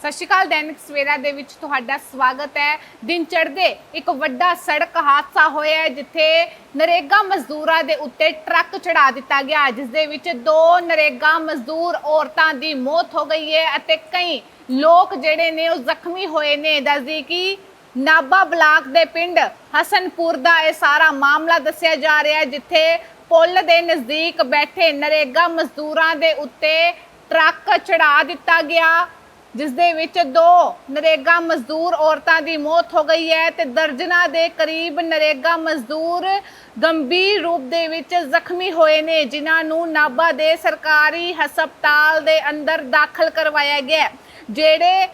ਸਤਿ ਸ਼੍ਰੀ ਅਕਾਲ, ਦੈਨਿਕ ਸਵੇਰਾ ਦੇ ਵਿੱਚ ਤੁਹਾਡਾ ਸਵਾਗਤ ਹੈ। ਦਿਨ ਚੜ੍ਹਦੇ ਇੱਕ ਵੱਡਾ ਸੜਕ ਹਾਦਸਾ ਹੋਇਆ ਹੈ, ਜਿੱਥੇ ਨਰੇਗਾ ਮਜ਼ਦੂਰਾਂ ਦੇ ਉੱਤੇ ਟਰੱਕ ਚੜਾ ਦਿੱਤਾ ਗਿਆ। ਜਿਸ ਦੇ ਵਿੱਚ ਦੋ ਨਰੇਗਾ ਮਜ਼ਦੂਰ ਔਰਤਾਂ ਦੀ ਮੌਤ ਹੋ ਗਈ ਹੈ ਅਤੇ ਕਈ ਲੋਕ ਜਿਹੜੇ ਨੇ ਉਹ ਜ਼ਖਮੀ ਹੋਏ ਨੇ। ਦੱਸਦੀ ਕਿ ਨਾਬਾ ਬਲਾਕ ਦੇ ਪਿੰਡ ਹਸਨਪੁਰ ਦਾ ਇਹ ਸਾਰਾ ਮਾਮਲਾ ਦੱਸਿਆ ਜਾ ਰਿਹਾ ਹੈ, ਜਿੱਥੇ ਪੁਲ ਦੇ ਨਜ਼ਦੀਕ ਬੈਠੇ ਨਰੇਗਾ ਮਜ਼ਦੂਰਾਂ ਦੇ ਉੱਤੇ ਟਰੱਕ ਚੜਾ ਦਿੱਤਾ ਗਿਆ। ਜਿਸ ਦੇ ਵਿੱਚ ਦੋ ਨਰੇਗਾ ਮਜ਼ਦੂਰ ਔਰਤਾਂ ਦੀ ਮੌਤ ਹੋ ਗਈ ਹੈ ਤੇ ਦਰਜਨਾ ਦੇ ਕਰੀਬ ਨਰੇਗਾ ਮਜ਼ਦੂਰ ਗੰਭੀਰ ਰੂਪ ਦੇ ਵਿੱਚ ਜ਼ਖਮੀ ਹੋਏ ਨੇ, ਜਿਨ੍ਹਾਂ ਨੂੰ ਨਾਭਾ ਦੇ ਸਰਕਾਰੀ ਹਸਪਤਾਲ ਦੇ ਅੰਦਰ ਦਾਖਲ ਕਰਵਾਇਆ ਗਿਆ ਜਿਹੜੇ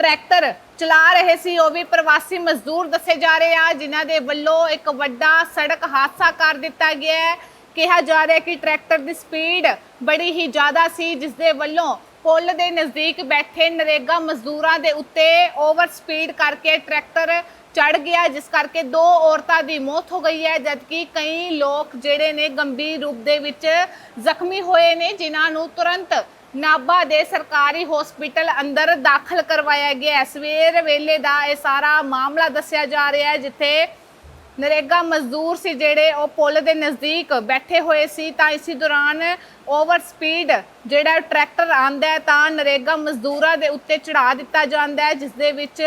ਟਰੈਕਟਰ ਚਲਾ ਰਹੇ ਸੀ, ਉਹ ਵੀ ਪ੍ਰਵਾਸੀ ਮਜ਼ਦੂਰ ਦੱਸੇ ਜਾ ਰਹੇ ਆ, ਜਿਨ੍ਹਾਂ ਦੇ ਵੱਲੋਂ ਇੱਕ ਵੱਡਾ ਸੜਕ ਹਾਦਸਾ ਕਰ ਦਿੱਤਾ ਗਿਆ ਹੈ। ਕਿਹਾ ਜਾ ਰਿਹਾ ਕਿ ਟਰੈਕਟਰ ਦੀ ਸਪੀਡ ਬੜੀ ਹੀ ਜ਼ਿਆਦਾ ਸੀ ਜਿਸ ਦੇ ਵੱਲੋਂ ਪੁਲ ਦੇ ਨਜ਼ਦੀਕ ਬੈਠੇ ਨਰੇਗਾ ਮਜ਼ਦੂਰਾਂ ਦੇ ਉੱਤੇ ਓਵਰ ਸਪੀਡ ਕਰਕੇ ਟਰੈਕਟਰ ਚੜ ਗਿਆ, ਜਿਸ ਕਰਕੇ ਦੋ ਔਰਤਾਂ ਦੀ ਮੌਤ ਹੋ ਗਈ ਹੈ, ਜਦਕਿ ਕਈ ਲੋਕ ਜਿਹੜੇ ਨੇ ਗੰਭੀਰ ਰੂਪ ਦੇ ਵਿੱਚ ਜ਼ਖਮੀ ਹੋਏ ਨੇ, ਜਿਨ੍ਹਾਂ ਨੂੰ ਤੁਰੰਤ ਨਾਭਾ ਦੇ ਸਰਕਾਰੀ ਹਸਪੀਟਲ ਅੰਦਰ ਦਾਖਲ ਕਰਵਾਇਆ ਗਿਆ। ਸਵੇਰ ਵੇਲੇ ਦਾ ਇਹ ਸਾਰਾ ਮਾਮਲਾ ਦੱਸਿਆ ਜਾ ਰਿਹਾ ਹੈ, ਜਿੱਥੇ ਨਰੇਗਾ ਮਜ਼ਦੂਰ ਸੀ ਜਿਹੜੇ ਉਹ ਪੁਲ ਦੇ ਨਜ਼ਦੀਕ ਬੈਠੇ ਹੋਏ ਸੀ, ਤਾਂ ਇਸੇ ਦੌਰਾਨ ਓਵਰ ਸਪੀਡ ਜਿਹੜਾ ਟਰੈਕਟਰ ਆਂਦਾ ਹੈ, ਤਾਂ ਨਰੇਗਾ ਮਜ਼ਦੂਰਾਂ ਦੇ ਉੱਤੇ ਚੜਾ ਦਿੱਤਾ ਜਾਂਦਾ ਹੈ, ਜਿਸ ਦੇ ਵਿੱਚ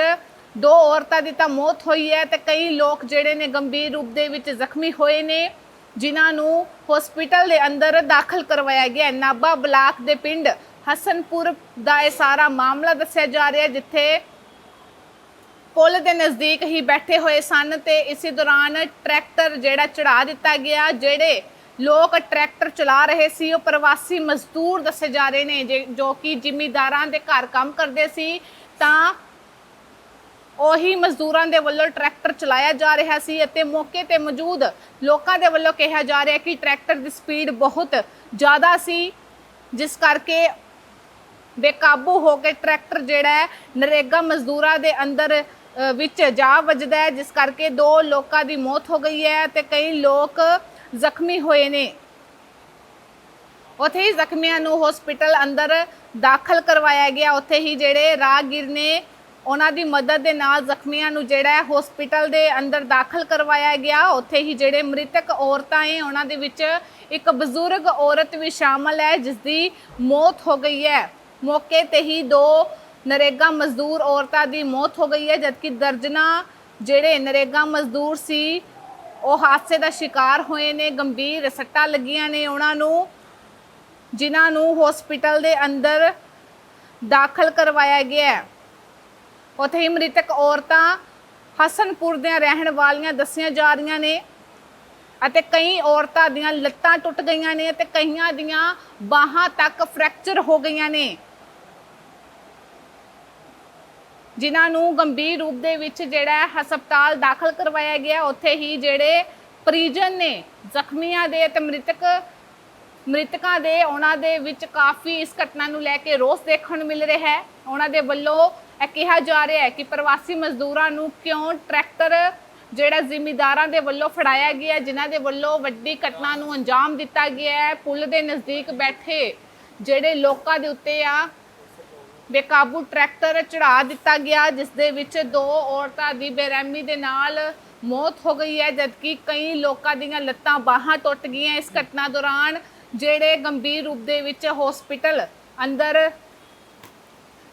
ਦੋ ਔਰਤਾਂ ਦੀ ਤਾਂ ਮੌਤ ਹੋਈ ਹੈ ਤੇ ਕਈ ਲੋਕ ਜਿਹੜੇ ਨੇ ਗੰਭੀਰ ਰੂਪ ਦੇ ਵਿੱਚ ਜ਼ਖਮੀ ਹੋਏ ਨੇ, ਜਿਨ੍ਹਾਂ ਨੂੰ ਹਸਪੀਟਲ ਦੇ ਅੰਦਰ ਦਾਖਲ ਕਰਵਾਇਆ ਗਿਆ ਹੈ। ਨਾਭਾ ਬਲਾਕ ਦੇ ਪਿੰਡ ਹਸਨਪੁਰ ਦਾ ਇਹ ਸਾਰਾ ਮਾਮਲਾ ਦੱਸਿਆ ਜਾ ਰਿਹਾ ਜਿੱਥੇ ਪੁਲ ਦੇ ਨਜ਼ਦੀਕ ਹੀ ਬੈਠੇ ਹੋਏ ਸਨ ਤੇ ਇਸੇ ਦੌਰਾਨ ਟਰੈਕਟਰ ਜਿਹੜਾ ਚੜਾ ਦਿੱਤਾ ਗਿਆ, ਜਿਹੜੇ ਲੋਕ ਟਰੈਕਟਰ ਚਲਾ ਰਹੇ ਸੀ, ਉਹ ਪ੍ਰਵਾਸੀ ਮਜ਼ਦੂਰ ਦੱਸੇ ਜਾ ਰਹੇ ਨੇ ਜੇ- ਜੋ ਕਿ ਜ਼ਿਮੀਦਾਰਾਂ ਦੇ ਘਰ ਕੰਮ ਕਰਦੇ ਸੀ। ਤਾਂ ਉਹੀ ਮਜ਼ਦੂਰਾਂ ਦੇ ਵੱਲੋਂ ਟਰੈਕਟਰ ਚਲਾਇਆ ਜਾ ਰਿਹਾ ਸੀ ਅਤੇ ਮੌਕੇ ਤੇ ਮੌਜੂਦ ਲੋਕਾਂ ਦੇ ਵੱਲੋਂ ਕਿਹਾ ਜਾ ਰਿਹਾ ਕਿ ਟਰੈਕਟਰ ਦੀ ਸਪੀਡ ਬਹੁਤ ਜ਼ਿਆਦਾ ਸੀ, ਜਿਸ ਕਰਕੇ ਬੇਕਾਬੂ ਹੋ ਕੇ ਟਰੈਕਟਰ ਜਿਹੜਾ ਹੈ ਨਰੇਗਾ ਮਜ਼ਦੂਰਾਂ ਦੇ ਅੰਦਰ ਵਿੱਚ ਜਾ ਵੱਜਦਾ ਹੈ, ਜਿਸ ਕਰਕੇ ਦੋ ਲੋਕਾਂ ਦੀ ਮੌਤ ਹੋ ਗਈ ਹੈ ਤੇ ਕਈ ਲੋਕ ਜ਼ਖਮੀ ਹੋਏ ਨੇ। ਉੱਥੇ ਹੀ ਜ਼ਖਮੀਆਂ ਨੂੰ ਹਸਪੀਟਲ ਅੰਦਰ ਦਾਖਲ ਕਰਵਾਇਆ ਗਿਆ। ਉੱਥੇ ਹੀ ਜਿਹੜੇ ਰਾਹਗੀਰ ਨੇ, ਉਹਨਾਂ ਦੀ ਮਦਦ ਦੇ ਨਾਲ ਜ਼ਖਮੀਆਂ ਨੂੰ ਜਿਹੜਾ ਹੈ ਹਸਪੀਟਲ ਦੇ ਅੰਦਰ ਦਾਖਲ ਕਰਵਾਇਆ ਗਿਆ। ਉੱਥੇ ਹੀ ਜਿਹੜੇ ਮ੍ਰਿਤਕ ਔਰਤਾਂ ਹੈ, ਉਹਨਾਂ ਦੇ ਵਿੱਚ ਇੱਕ ਬਜ਼ੁਰਗ ਔਰਤ ਵੀ ਸ਼ਾਮਲ ਹੈ ਜਿਸ ਦੀ ਮੌਤ ਹੋ ਗਈ ਹੈ। ਮੌਕੇ ਤੇ ਹੀ ਦੋ ਨਰੇਗਾ ਮਜ਼ਦੂਰ ਔਰਤਾਂ ਦੀ ਮੌਤ ਹੋ ਗਈ ਹੈ, ਜਦਕਿ ਦਰਜਨਾ ਜਿਹੜੇ ਨਰੇਗਾ ਮਜ਼ਦੂਰ ਸੀ, ਉਹ ਹਾਦਸੇ ਦਾ ਸ਼ਿਕਾਰ ਹੋਏ ਨੇ, ਗੰਭੀਰ ਸੱਟਾਂ ਲੱਗੀਆਂ ਨੇ ਉਹਨਾਂ ਨੂੰ, ਜਿਨ੍ਹਾਂ ਨੂੰ ਹਸਪੀਟਲ ਦੇ ਅੰਦਰ ਦਾਖਲ ਕਰਵਾਇਆ ਗਿਆ ਹੈ। ਉੱਥੇ ਹੀ ਮ੍ਰਿਤਕ ਔਰਤਾਂ ਹਸਨਪੁਰ ਦੀਆਂ ਰਹਿਣ ਵਾਲੀਆਂ ਦੱਸੀਆਂ ਜਾ ਰਹੀਆਂ ਨੇ ਅਤੇ ਕਈ ਔਰਤਾਂ ਦੀਆਂ ਲੱਤਾਂ ਟੁੱਟ ਗਈਆਂ ਨੇ ਅਤੇ ਕਈਆਂ ਦੀਆਂ ਬਾਹਾਂ ਤੱਕ ਫ੍ਰੈਕਚਰ ਹੋ ਗਈਆਂ ਨੇ। ਜਿਨ੍ਹਾਂ ਨੂੰ ਗੰਭੀਰ ਰੂਪ ਦੇ ਵਿੱਚ ਜਿਹੜਾ ਹਸਪਤਾਲ ਦਾਖਲ ਕਰਵਾਇਆ ਗਿਆ, ਉੱਥੇ ਹੀ ਜਿਹੜੇ ਪਰਿਜਨ ਨੇ ਜ਼ਖਮੀਆਂ ਦੇ ਤੇ ਮ੍ਰਿਤਕ, ਮ੍ਰਿਤਕਾਂ ਦੇ, ਉਹਨਾਂ ਦੇ ਵਿੱਚ ਕਾਫੀ ਇਸ ਘਟਨਾ ਨੂੰ ਲੈ ਕੇ ਰੋਸ ਦੇਖਣ ਨੂੰ ਮਿਲ ਰਿਹਾ ਹੈ। ਉਹਨਾਂ ਦੇ ਵੱਲੋਂ ਇਹ ਕਿਹਾ ਜਾ ਰਿਹਾ ਹੈ ਕਿ ਪ੍ਰਵਾਸੀ ਮਜ਼ਦੂਰਾਂ ਨੂੰ ਕਿਉਂ ਟਰੈਕਟਰ ਜਿਹੜਾ ਜ਼ਿਮੀਦਾਰਾਂ ਦੇ ਵੱਲੋਂ ਫੜਾਇਆ ਗਿਆ, ਜਿਨ੍ਹਾਂ ਦੇ ਵੱਲੋਂ ਵੱਡੀ ਘਟਨਾ ਨੂੰ ਅੰਜਾਮ ਦਿੱਤਾ ਗਿਆ ਹੈ। ਪੁਲ ਦੇ ਨਜ਼ਦੀਕ ਬੈਠੇ ਜਿਹੜੇ ਲੋਕਾਂ ਦੇ ਉੱਤੇ ਆ ਬੇਕਾਬੂ ਟਰੈਕਟਰ ਚੜਾ ਦਿੱਤਾ ਗਿਆ ਜਿਸ ਦੇ ਵਿੱਚ ਦੋ ਔਰਤਾਂ ਦੀ ਬੇਰਹਿਮੀ ਦੇ ਨਾਲ ਮੌਤ ਹੋ ਗਈ ਹੈ, ਜਦਕਿ ਕਈ ਲੋਕਾਂ ਦੀਆਂ ਲੱਤਾਂ ਬਾਹਾਂ ਟੁੱਟ ਗਈਆਂ ਇਸ ਘਟਨਾ ਦੌਰਾਨ, ਜਿਹੜੇ ਗੰਭੀਰ ਰੂਪ ਦੇ ਵਿੱਚ ਹਸਪੀਟਲ ਅੰਦਰ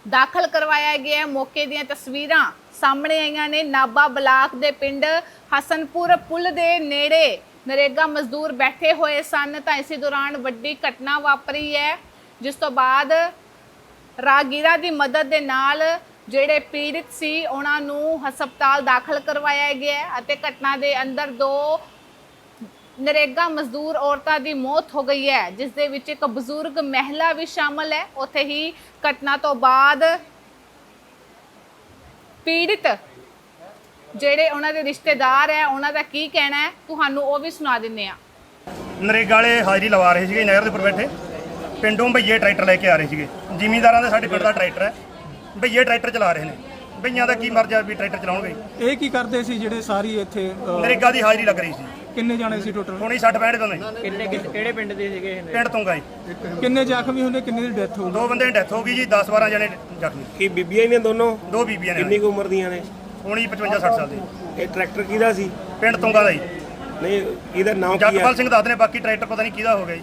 ਦਾਖਲ ਕਰਵਾਇਆ ਗਿਆ। ਮੌਕੇ ਦੀਆਂ ਤਸਵੀਰਾਂ ਸਾਹਮਣੇ ਆਈਆਂ ਨੇ। ਨਾਬਾ ਬਲਾਕ ਦੇ ਪਿੰਡ ਹਸਨਪੁਰ ਪੁਲ ਦੇ ਨੇੜੇ ਨਰੇਗਾ ਮਜ਼ਦੂਰ ਬੈਠੇ ਹੋਏ ਸਨ। ਤਾਂ ਇਸੇ ਦੌਰਾਨ ਵੱਡੀ ਘਟਨਾ ਵਾਪਰੀ ਹੈ, ਜਿਸ ਤੋਂ ਬਾਅਦ ਰਾਗੀਰਾ ਦੀ ਮਦਦ ਦੇ ਨਾਲ ਜਿਹੜੇ ਪੀੜਿਤ ਸੀ, ਉਹਨਾਂ ਨੂੰ ਹਸਪਤਾਲ ਦਾਖਲ ਕਰਵਾਇਆ ਗਿਆ ਅਤੇ ਘਟਨਾ ਦੇ ਅੰਦਰ ਦੋ ਨਰੇਗਾ ਮਜ਼ਦੂਰ ਔਰਤਾਂ ਦੀ ਮੌਤ ਹੋ ਗਈ ਹੈ, ਜਿਸ ਦੇ ਵਿੱਚ ਇੱਕ ਬਜ਼ੁਰਗ ਮਹਿਲਾ ਵੀ ਸ਼ਾਮਲ ਹੈ। ਉੱਥੇ ਹੀ ਘਟਨਾ ਤੋਂ ਬਾਅਦ ਪੀੜਿਤ ਜਿਹੜੇ ਉਹਨਾਂ ਦੇ ਰਿਸ਼ਤੇਦਾਰ ਹੈ, ਉਹਨਾਂ ਦਾ ਕੀ ਕਹਿਣਾ ਹੈ, ਤੁਹਾਨੂੰ ਉਹ ਵੀ ਸੁਣਾ ਦਿੰਨੇ ਆ ਨਰੇਗਾ ਵਾਲੇ ਹਾਜ਼ਰੀ ਲਵਾ ਰਹੇ ਸੀਗੇ, ਨਹਿਰ ਦੇ ਉੱਪਰ ਬੈਠੇ। ਪਿੰਡੋਂ ਭਈਏ ਟਰੈਕਟਰ ਲੈ ਕੇ ਆ ਰਹੇ ਸੀਗੇ। ਜ਼ਿਮੀਂਦਾਰਾਂ ਦੇ ਸਾਡੇ ਪਿੰਡ ਦਾ ਟਰੈਕਟਰ ਹੈ। ਭਈਏ ਟਰੈਕਟਰ ਚਲਾ ਰਹੇ ਨੇ। ਬਈਆਂ ਦਾ ਕੀ ਮਰਜ਼ਾ ਵੀ ਟਰੈਕਟਰ ਚਲਾਉਣਗੇ। ਇਹ ਕੀ ਕਰਦੇ ਸੀ ਜਿਹੜੇ ਸਾਰੀ ਇੱਥੇ ਅਹ, ਨਰੇਗਾ ਦੀ ਹਾਜ਼ਰੀ ਲੱਗ ਰਹੀ ਸੀ। ਕਿੰਨੇ ਜਾਣੇ ਸੀ ਟੋਟਲ ਹੁਣੀ 60 65 ਤੋਂ ਨੇ ਕਿੰਨੇ ਕਿਸ- ਕਿਹੜੇ ਪਿੰਡ ਦੇ ਸੀਗੇ ਇਹ? ਪਿੰਡ ਤੋਂ ਗਏ। ਕਿੰਨੇ ਜ਼ਖਮੀ ਹੁੰਦੇ ਕਿੰਨੇ ਦੀ ਡੈਥ ਹੋ ਗਈ? ਦੋ ਬੰਦੇ ਦੀ ਡੈਥ ਹੋ ਗਈ ਜੀ 10 12 ਜਣੇ ਜ਼ਖਮੀ। ਕੀ ਬੀਬੀਆਂ ਹੀ ਨੇ ਦੋਨੋਂ? ਦੋ ਬੀਬੀਆਂ ਨੇ। ਕਿੰਨੀ ਕੁ ਉਮਰ ਦੀਆਂ ਨੇ? ਹੁਣੀ 55 60 ਸਾਲ ਦੀ। ਇਹ ਟਰੈਕਟਰ ਕਿਹਦਾ ਸੀ? ਪਿੰਡ ਤੋਂਗਾ ਦਾ ਜੀ ਨਹੀਂ ਇਹਦਾ ਨਾਮ ਕੀ ਹੈ ਜਗਪਾਲ ਸਿੰਘ ਦੱਸਦੇ ਨੇ ਬਾਕੀ ਟਰੈਕਟਰ ਪਤਾ ਨਹੀਂ ਕਿਹਦਾ ਹੋ ਗਿਆ ਜੀ।